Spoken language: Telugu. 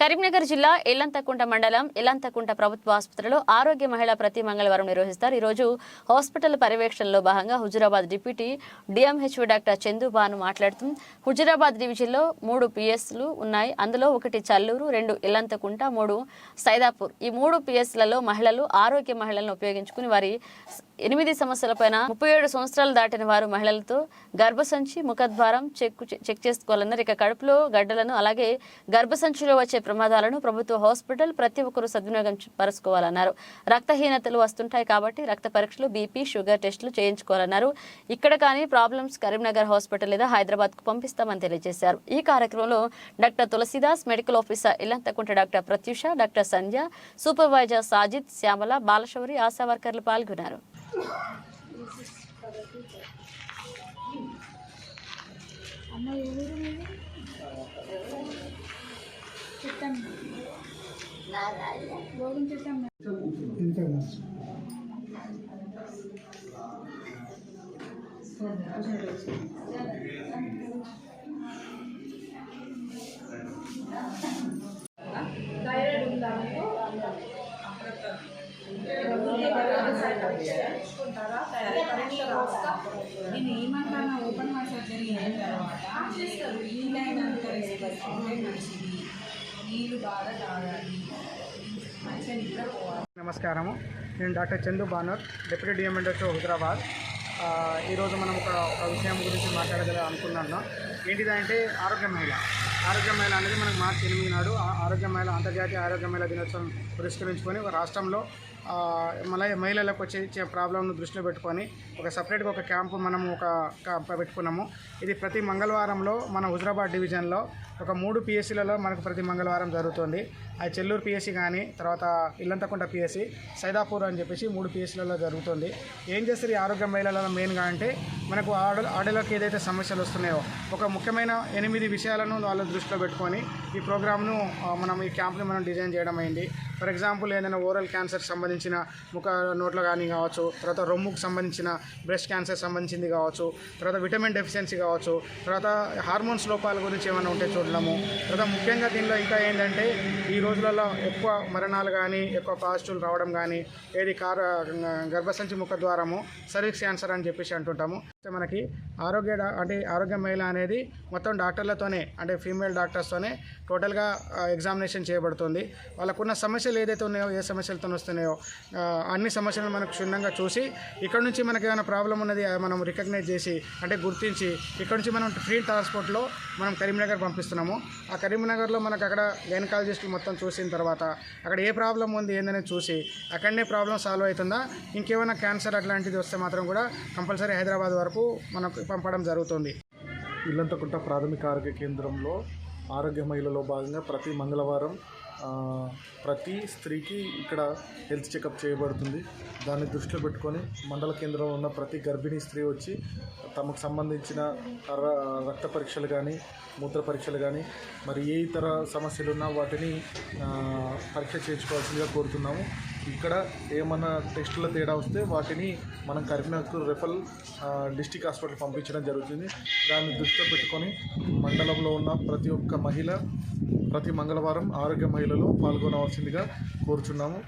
కరీంనగర్ జిల్లా ఎల్లంతకుంట మండలం ఎల్లంతకుంట ప్రభుత్వ ఆసుపత్రిలో ఆరోగ్య మహిళ ప్రతి మంగళవారం నిర్వహిస్తారు. ఈరోజు హాస్పిటల్ పర్యవేక్షణలో భాగంగా Huzurabad deputy DMHO doctor Chandubanu మాట్లాడుతూ హుజురాబాద్ డివిజన్లో మూడు పిఎస్లు ఉన్నాయి. అందులో ఒకటి చల్లూరు రెండు ఇల్లంతకుంట మూడు సైదాపూర్. ఈ మూడు పిఎస్లలో మహిళలు ఆరోగ్య మహిళలను ఉపయోగించుకుని వారి ఎనిమిది సమస్యలపైన ముప్పై ఏడు సంవత్సరాలు దాటిన వారు మహిళలతో గర్భసంచి ముఖద్వారం చెక్ చెక్ చేసుకోవాలన్నారు. ఇక కడుపులో గడ్డలను అలాగే గర్భసంచిలో వచ్చే ప్రమాదాలను ప్రభుత్వ హాస్పిటల్ ప్రతి ఒక్కరూ సద్వినియోగం పరచుకోవాలన్నారు పరుచుకోవాలన్నారు. రక్తహీనతలు వస్తుంటాయి కాబట్టి రక్త పరీక్షలు బీపీ షుగర్ టెస్టులు చేయించుకోవాలన్నారు. ఇక్కడ కానీ ప్రాబ్లమ్స్ కరీంనగర్ హాస్పిటల్ లేదా హైదరాబాద్కు పంపిస్తామని తెలియజేశారు. ఈ కార్యక్రమంలో doctor Tulasidas medical officer Illanthakunta doctor Pratyusha doctor Sandhya supervisor Sajid Shyamala Balashouri Asha వర్కర్లు పాల్గొన్నారు. థైరాయిడ్ నేను ఏమంటాను ఓపెన్ హార్ట్ సర్జరీ అయిన తర్వాత వీలైనంత రెస్ట్ తీసుకుంటే మంచిది. నీళ్ళు బాగా తాగాలి. నమస్కారము నేను డాక్టర్ చందు బానర్ డిప్యూటీ డిఎంఎండెస్ హైదరాబాద్ ఈరోజు మనం ఒక ఒక విషయం గురించి మాట్లాడగల అనుకున్నాను ఏంటిదంటే ఆరోగ్య మహిళ. ఆరోగ్య మహిళ అనేది మనకు మార్చి ఎనిమిది నాడు ఆ- ఆరోగ్య మహిళ అంతర్జాతీయ ఆరోగ్య మహిళ దినోత్సవం పురస్కరించుకొని ఒక రాష్ట్రంలో మళ్ళీ మహిళలకు వచ్చే ప్రాబ్లంను దృష్టిలో పెట్టుకొని ఒక సపరేట్గా ఒక క్యాంపు మనము ఒక పెట్టుకున్నాము. ఇది ప్రతి మంగళవారంలో మన హుజరాబాద్ డివిజన్లో ఒక మూడు పిఎస్సీలలో మనకు ప్రతి మంగళవారం జరుగుతుంది. అది చెల్లూరు పిఎస్సీ కానీ తర్వాత ఇల్లంతకుంట పిఎస్సీ సైదాపూర్ అని చెప్పేసి మూడు పిఎస్సీలలో జరుగుతుంది. ఏం చేస్తారు ఈ ఆరోగ్య మహిళలలో మెయిన్గా అంటే మనకు ఆడ ఆడలకు ఏదైతే సమస్యలు వస్తున్నాయో ఒక ముఖ్యమైన ఎనిమిది విషయాలను వాళ్ళు దృష్టిలో పెట్టుకొని ఈ ప్రోగ్రామ్ను మనం ఈ క్యాంప్ని మనం డిజైన్ చేయడం అయింది. ఫర్ ఎగ్జాంపుల్ ఏదైనా ఓరల్ క్యాన్సర్ సంబంధించిన ముఖ నోట్లో కానీ కావచ్చు తర్వాత రొమ్ముకు సంబంధించిన బ్రెస్ట్ క్యాన్సర్ సంబంధించింది కావచ్చు తర్వాత విటమిన్ డెఫిషియన్సీ కావచ్చు తర్వాత హార్మోన్స్ లోపాల గురించి ఏమైనా ఉంటే చూడలేము తర్వాత ముఖ్యంగా దీనిలో ఇంకా ఏంటంటే ఈ రోజులలో ఎక్కువ మరణాలు కానీ ఎక్కువ పాజిటివ్లు రావడం కానీ ఏది కార్ గర్భసంచి ముఖ ద్వారము సర్వీక్స్ క్యాన్సర్ అని చెప్పేసి అంటుంటాము. అయితే మనకి ఆరోగ్య అంటే ఆరోగ్య మహిళ అనేది మొత్తం డాక్టర్లతోనే అంటే ఫీమేల్ డాక్టర్స్తోనే టోటల్గా ఎగ్జామినేషన్ చేయబడుతుంది. వాళ్ళకున్న సమస్య సమస్యలు ఏదైతే ఉన్నాయో ఏ సమస్యలతో వస్తున్నాయో అన్ని సమస్యలను మనకు క్షుణ్ణంగా చూసి ఇక్కడ నుంచి మనకి ఏమైనా ప్రాబ్లం ఉన్నది మనం రికగ్నైజ్ చేసి అంటే గుర్తించి ఇక్కడ నుంచి మనం ఫ్రీ ట్రాన్స్పోర్ట్లో మనం కరీంనగర్ పంపిస్తున్నాము. ఆ కరీంనగర్లో మనకు అక్కడ గైనకాలజిస్టులు మొత్తం చూసిన తర్వాత అక్కడ ఏ ప్రాబ్లం ఉంది ఏందనేది చూసి అక్కడనే ప్రాబ్లం సాల్వ్ అవుతుందా? ఇంకేమైనా క్యాన్సర్ అట్లాంటిది వస్తే మాత్రం కూడా కంపల్సరీ హైదరాబాద్ వరకు మనకు పంపడం జరుగుతుంది. ఇల్లంతకుంట ప్రాథమిక ఆరోగ్య కేంద్రంలో ఆరోగ్య మహిళలో భాగంగా ప్రతి మంగళవారం ప్రతి స్త్రీకి ఇక్కడ హెల్త్ చెకప్ చేయబడుతుంది. దాన్ని దృష్టిలో పెట్టుకొని మండల కేంద్రంలో ఉన్న ప్రతి గర్భిణీ స్త్రీ వచ్చి తమకు సంబంధించిన ర- రక్త పరీక్షలు కానీ మూత్ర పరీక్షలు కానీ మరి ఏ ఇతర సమస్యలు ఉన్నా వాటిని పరీక్ష చేయించుకోవాల్సిందిగా కోరుతున్నాము. ఇక్కడ ఏమన్నా టెస్టుల తేడా వస్తే వాటిని మనం కరీంనగర్ రెఫల్ డిస్టిక్ హాస్పిటల్ పంపించడం జరుగుతుంది. దాన్ని దృష్టిలో పెట్టుకొని మండలంలో ఉన్న ప్రతి ఒక్క మహిళ ప్రతి మంగళవారం ఆరోగ్య మహిళలు పాల్గొనవలసిందిగా కోరుచున్నాము.